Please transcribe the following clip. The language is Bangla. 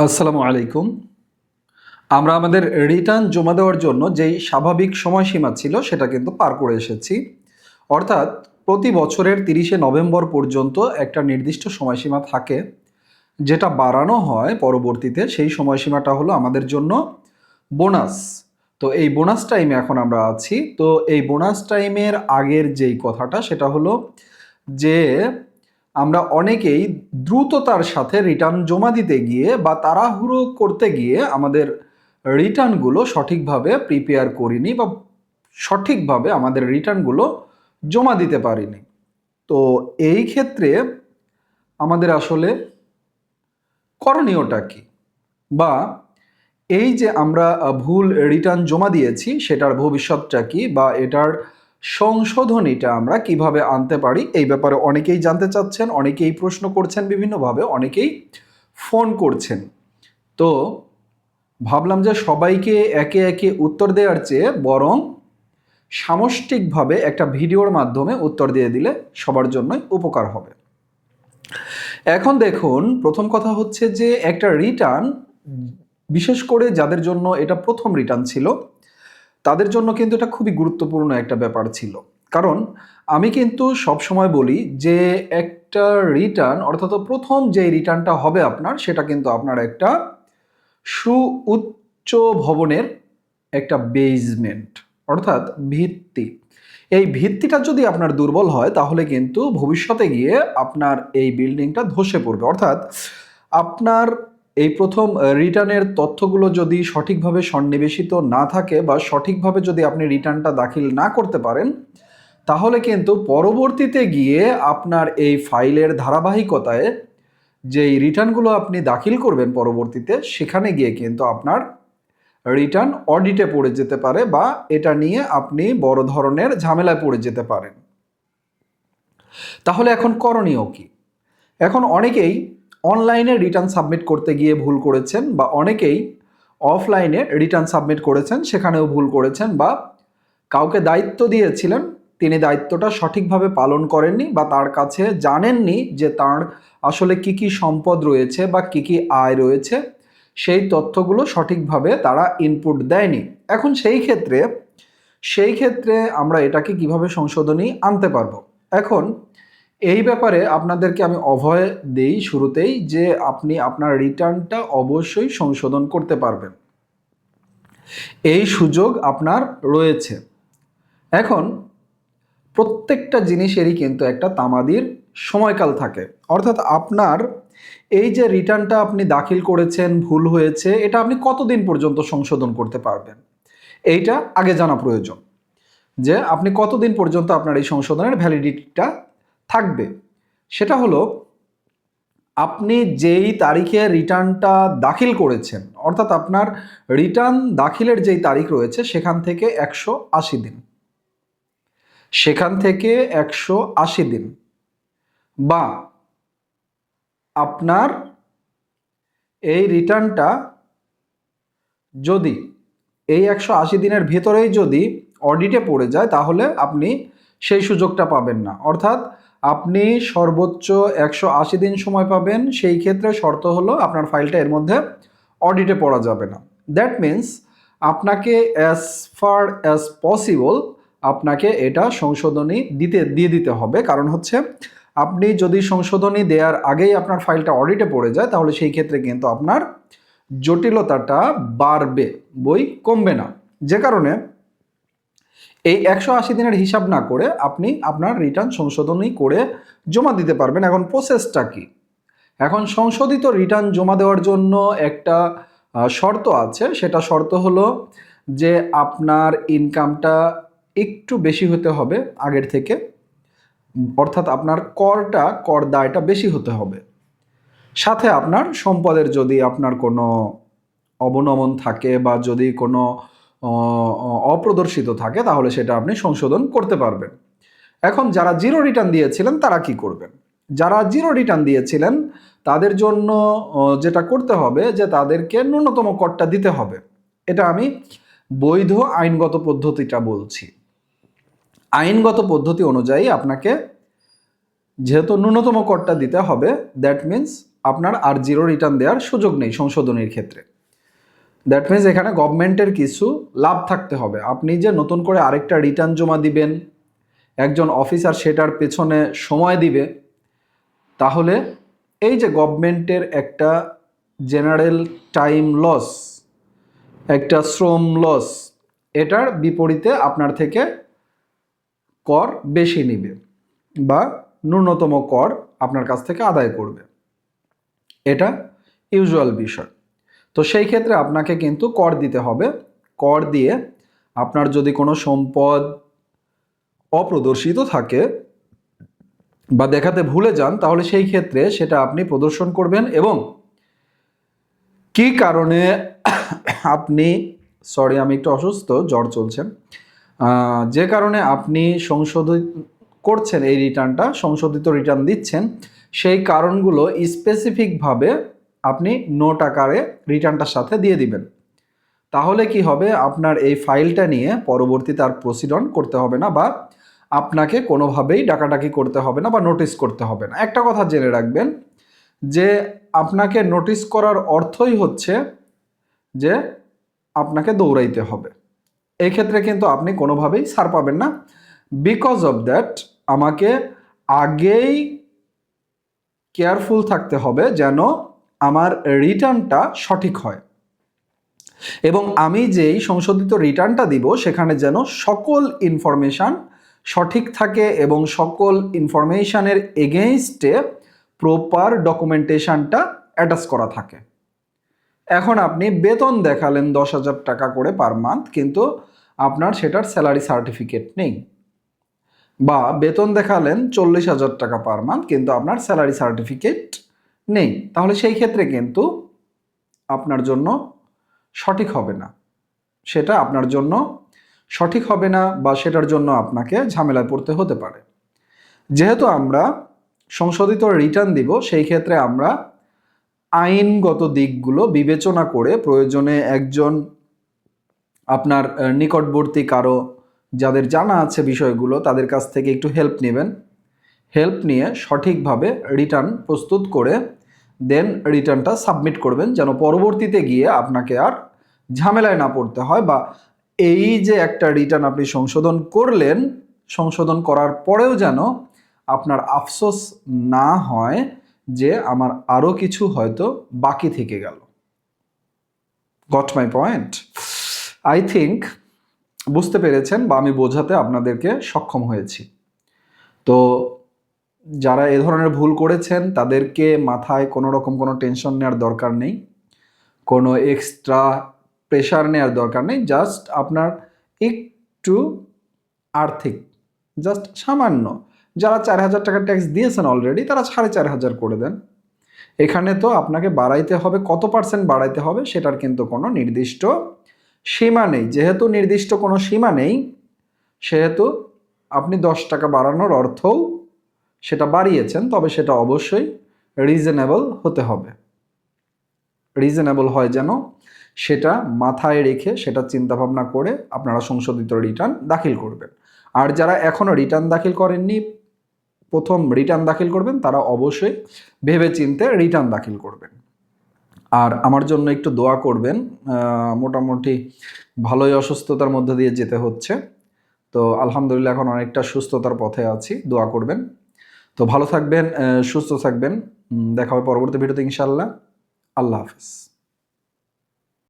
আসসালামু আলাইকুম। আমরা আমাদের রিটার্ন জমা দেওয়ার জন্য যেই স্বাভাবিক সময়সীমা ছিল সেটা কিন্তু পার করে এসেছি। অর্থাৎ প্রতি বছরের তিরিশে নভেম্বর পর্যন্ত একটা নির্দিষ্ট সময়সীমা থাকে। যেটা বাড়ানো হয় পরবর্তীতে সেই সময়সীমাটা হলো আমাদের জন্য বোনাস। তো এই বোনাস টাইমে এখন আমরা আছি। তো এই বোনাস টাইমের আগের যেই কথাটা সেটা হলো যে আমরা অনেকেই দ্রুততার সাথে রিটার্ন জমা দিতে গিয়ে বা তাড়াহুড়ো করতে গিয়ে আমাদের রিটার্নগুলো সঠিকভাবে প্রিপেয়ার করিনি বা সঠিকভাবে আমাদের রিটার্নগুলো জমা দিতে পারিনি। তো এই ক্ষেত্রে আমাদের আসলে করণীয়টা কি? বা এই যে আমরা ভুল রিটার্ন জমা দিয়েছি, সেটার ভবিষ্যৎটা কি? বা এটার সংশোধনীটা আমরা কীভাবে আনতে পারি? এই ব্যাপারে অনেকেই জানতে চাচ্ছেন, অনেকেই প্রশ্ন করছেন, বিভিন্নভাবে অনেকেই ফোন করছেন। তো ভাবলাম যে সবাইকে একে একে উত্তর দেওয়ার চেয়ে বরং সামষ্টিকভাবে একটা ভিডিওর মাধ্যমে উত্তর দিয়ে দিলে সবার জন্যই উপকার হবে। এখন দেখুন, প্রথম কথা হচ্ছে যে একটা রিটার্ন বিশেষ করে যাদের জন্য এটা প্রথম রিটার্ন ছিল তাদের জন্য কিন্তু এটা খুবই গুরুত্বপূর্ণ একটা ব্যাপার ছিল। কারণ আমি কিন্তু সব সময় বলি যে একটা রিটার্ন অর্থাৎ প্রথম যে রিটার্নটা হবে আপনার, সেটা কিন্তু আপনার একটা সুউচ্চ ভবনের একটা বেজমেন্ট অর্থাৎ ভিত্তি। এই ভিত্তিটা যদি আপনার দুর্বল হয়, তাহলে কিন্তু ভবিষ্যতে গিয়ে আপনার এই বিল্ডিংটা ধসে পড়বে। অর্থাৎ আপনার এই প্রথম রিটার্নের তথ্যগুলো যদি সঠিকভাবে সন্নিবেশিত না থাকে বা সঠিকভাবে যদি আপনি রিটার্নটা দাখিল না করতে পারেন, তাহলে কিন্তু পরবর্তীতে গিয়ে আপনার এই ফাইলের ধারাবাহিকতায় যেই রিটার্নগুলো আপনি দাখিল করবেন পরবর্তীতে, সেখানে গিয়ে কিন্তু আপনার রিটার্ন অডিটে পড়ে যেতে পারে বা এটা নিয়ে আপনি বড় ধরনের ঝামেলায় পড়ে যেতে পারেন। তাহলে এখন করণীয় কি? এখন অনেকেই অনলাইনে রিটার্ন সাবমিট করতে গিয়ে ভুল করেছেন বা অনেকেই অফলাইনে রিটার্ন সাবমিট করেছেন, সেখানেও ভুল করেছেন বা কাউকে দায়িত্ব দিয়েছিলেন, তিনি দায়িত্বটা সঠিকভাবে পালন করেননি বা তার কাছে জানেননি যে তার আসলে কি কি সম্পদ রয়েছে বা কি কি আয় রয়েছে, সেই তথ্যগুলো সঠিকভাবে তারা ইনপুট দেয়নি। এখন সেই ক্ষেত্রে সেই ক্ষেত্রে আমরা এটাকে কীভাবে সংশোধনী আনতে পারব? এখন এই ব্যাপারে আপনাদেরকে আমি অভয় দেই শুরুতেই যে আপনি আপনার রিটার্নটা অবশ্যই সংশোধন করতে পারবেন। এই সুযোগ আপনার রয়েছে। এখন প্রত্যেকটা জিনিসেরই কিন্তু একটা তামাদির সময়কাল থাকে। অর্থাৎ আপনার এই যে রিটার্নটা আপনি দাখিল করেছেন, ভুল হয়েছে, এটা আপনি কতদিন পর্যন্ত সংশোধন করতে পারবেন? এইটা আগে জানা প্রয়োজন। যে আপনি কতদিন পর্যন্ত আপনার এই সংশোধনের ভ্যালিডিটিটা থাকবে। সেটা হলো, আপনি যেই তারিখে রিটার্নটা দাখিল করেছেন, অর্থাৎ আপনার রিটার্ন দাখিলের যেই তারিখ রয়েছে, সেখান থেকে একশো আশি দিন। সেখান থেকে একশো আশি দিন। বা আপনার এই রিটার্নটা যদি, এই একশো আশি দিনের ভেতরেই যদি অডিটে পড়ে যায়, তাহলে আপনি সেই সুযোগটা পাবেন না। অর্থাৎ আপনি সর্বোচ্চ একশো আশি দিন সময় পাবেন। সেই ক্ষেত্রে শর্ত হলো আপনার ফাইলটা এর মধ্যে অডিটে পড়া যাবে না। দ্যাট মিন্স আপনাকে অ্যাজ ফার অ্যাজ পসিবল আপনাকে এটা সংশোধনী দিতে, দিয়ে দিতে হবে। কারণ হচ্ছে আপনি যদি সংশোধনী দেওয়ার আগেই আপনার ফাইলটা অডিটে পড়ে যায়, তাহলে সেই ক্ষেত্রে কিন্তু আপনার জটিলতাটা বাড়বে, বই কমবে না। যে কারণে এই একশো আশি দিনের হিসাব না করে আপনি আপনার রিটার্ন সংশোধনই করে জমা দিতে পারবেন। এখন প্রসেসটা কি? এখন সংশোধিত রিটার্ন জমা দেওয়ার জন্য একটা শর্ত আছে। সেটা শর্ত হলো যে আপনার ইনকামটা একটু বেশি হতে হবে আগের থেকে। অর্থাৎ আপনার করটা, কর দায়টা বেশি হতে হবে। সাথে আপনার সম্পদের যদি আপনার কোনো অবনমন থাকে বা যদি কোনো অপ্রদর্শিত থাকে, তাহলে সেটা আপনি সংশোধন করতে পারবেন। এখন যারা জিরো রিটার্ন দিয়েছিলেন, তারা কি করবেন? যারা জিরো রিটার্ন দিয়েছিলেন, তাদের জন্য যেটা করতে হবে যে তাদেরকে ন্যূনতম করটা দিতে হবে। এটা আমি বৈধ আইনগত পদ্ধতিটা বলছি। আইনগত পদ্ধতি অনুযায়ী আপনাকে যেহেতু ন্যূনতম করটা দিতে হবে দ্যাট মিন্স আপনার আর জিরো রিটার্ন দেওয়ার সুযোগ নেই সংশোধনের ক্ষেত্রে। দ্যাট মিনস এখানে গভর্নমেন্টের কিছু লাভ থাকতে হবে। আপনি যে নতুন করে আরেকটা রিটার্ন জমা দিবেন, একজন অফিসার সেটার পেছনে সময় দিবে, তাহলে এই যে গভর্নমেন্টের একটা জেনারেল টাইম লস একটা শ্রম লস এটার বিপরীতে আপনার থেকে কর বেশি নিবে বা ন্যূনতম কর আপনার কাছ থেকে আদায় করবে। এটা ইউজুয়াল বিষয়। তো সেই ক্ষেত্রে আপনাকে কিন্তু কর দিতে হবে। কর দিয়ে আপনার যদি কোনো সম্পদ অপ্রদর্শিত থাকে বা দেখাতে ভুলে যান, তাহলে সেই ক্ষেত্রে সেটা আপনি প্রদর্শন করবেন এবং কি কারণে আপনি, সরি আমি একটু অসুস্থ, জ্বর চলছে যে কারণে আপনি সংশোধিত করছেন, এই রিটার্নটা সংশোধিত রিটার্ন দিচ্ছেন, সেই কারণগুলো স্পেসিফিকভাবে আপনি নোট আকারে রিটার্নটার সাথে দিয়ে দিবেন। তাহলে কি হবে? আপনার এই ফাইলটা নিয়ে পরবর্তীতে আর প্রসিডন করতে হবে না বা আপনাকে কোনোভাবেই ডাকাডাকি করতে হবে না বা নোটিস করতে হবে না। একটা কথা জেনে রাখবেন যে আপনাকে নোটিস করার অর্থই হচ্ছে যে আপনাকে দৌড়াইতে হবে। এই ক্ষেত্রে কিন্তু আপনি কোনোভাবেই ছাড় পাবেন না। বিকজ অফ দ্যাট আমাকে আগেই কেয়ারফুল থাকতে হবে যেন আমার রিটার্নটা সঠিক হয়। এবং আমি যেই সংশোধিত রিটার্নটা দিব, সেখানে যেন সকল ইনফরমেশান সঠিক থাকে এবং সকল ইনফরমেশানের এগেইনস্টে প্রপার ডকুমেন্টেশনটা অ্যাটাচ করা থাকে। এখন আপনি বেতন দেখালেন দশ হাজার টাকা করে পার মান্থ কিন্তু আপনার সেটার স্যালারি সার্টিফিকেট নেই। বা বেতন দেখালেন চল্লিশ হাজার টাকা পার মান্থ কিন্তু আপনার স্যালারি সার্টিফিকেট নেই। তাহলে সেই ক্ষেত্রে কিন্তু আপনার জন্য সঠিক হবে না। সেটা আপনার জন্য সঠিক হবে না বা সেটার জন্য আপনাকে ঝামেলায় পড়তে হতে পারে। যেহেতু আমরা সংশোধিত রিটার্ন দিব, সেই ক্ষেত্রে আমরা আইনগত দিকগুলো বিবেচনা করে প্রয়োজনে একজন আপনার নিকটবর্তী কারও যাদের জানা আছে বিষয়গুলো, তাদের কাছ থেকে একটু হেল্প নেবেন। হেল্প নিয়ে সঠিকভাবে রিটার্ন প্রস্তুত করে দেন রিটার্নটা সাবমিট করবেন, যেন পরবর্তীতে গিয়ে আপনাকে আর ঝামেলায় না পড়তে হয় বা এই যে একটা রিটার্ন আপনি সংশোধন করলেন, সংশোধন করার পরেও যেন আপনার আফসোস না হয় যে আমার আরও কিছু হয়তো বাকি থেকে গেল। Got my point I think বুঝতে পেরেছেন বা আমি বোঝাতে আপনাদেরকে সক্ষম হয়েছি। তো যারা এ ধরনের ভুল করেছেন, তাদেরকে মাথায় কোনো রকম কোনো টেনশন নেওয়ার দরকার নেই। কোনো এক্সট্রা প্রেশার নেওয়ার দরকার নেই। জাস্ট আপনার একটু আর্থিক জাস্ট সামান্য। যারা চার হাজার টাকা ট্যাক্স দিয়েছেন অলরেডি তারা সাড়ে চার হাজার করে দেন। এখানে তো আপনাকে বাড়াইতে হবে, কত পার্সেন্ট বাড়াইতে হবে সেটার কিন্তু কোনো নির্দিষ্ট সীমা নেই। যেহেতু নির্দিষ্ট কোনো সীমা নেই, সেহেতু আপনি দশ টাকা বাড়ানোর অর্থও সেটা বাড়িয়েছেন, তবে সেটা অবশ্যই রিজনেবল হতে হবে। রিজনেবল হয় যেন সেটা মাথায় রেখে সেটা চিন্তাভাবনা করে আপনারা সংশোধিত রিটার্ন দাখিল করবেন। আর যারা এখনও রিটার্ন দাখিল করেননি, প্রথম রিটার্ন দাখিল করবেন, তারা অবশ্যই ভেবে চিনতে রিটার্ন দাখিল করবেন। আর আমার জন্য একটু দোয়া করবেন মোটামুটি ভালোই অসুস্থতার মধ্যে দিয়ে যেতে হচ্ছে। তো আলহামদুলিল্লাহ এখন অনেকটা সুস্থতার পথে আছি, দোয়া করবেন। তো ভালো থাকবেন সুস্থ থাকবেন। দেখা হবে পরবর্তী ভিডিওতে ইনশাল্লাহ আল্লাহ হাফিজ।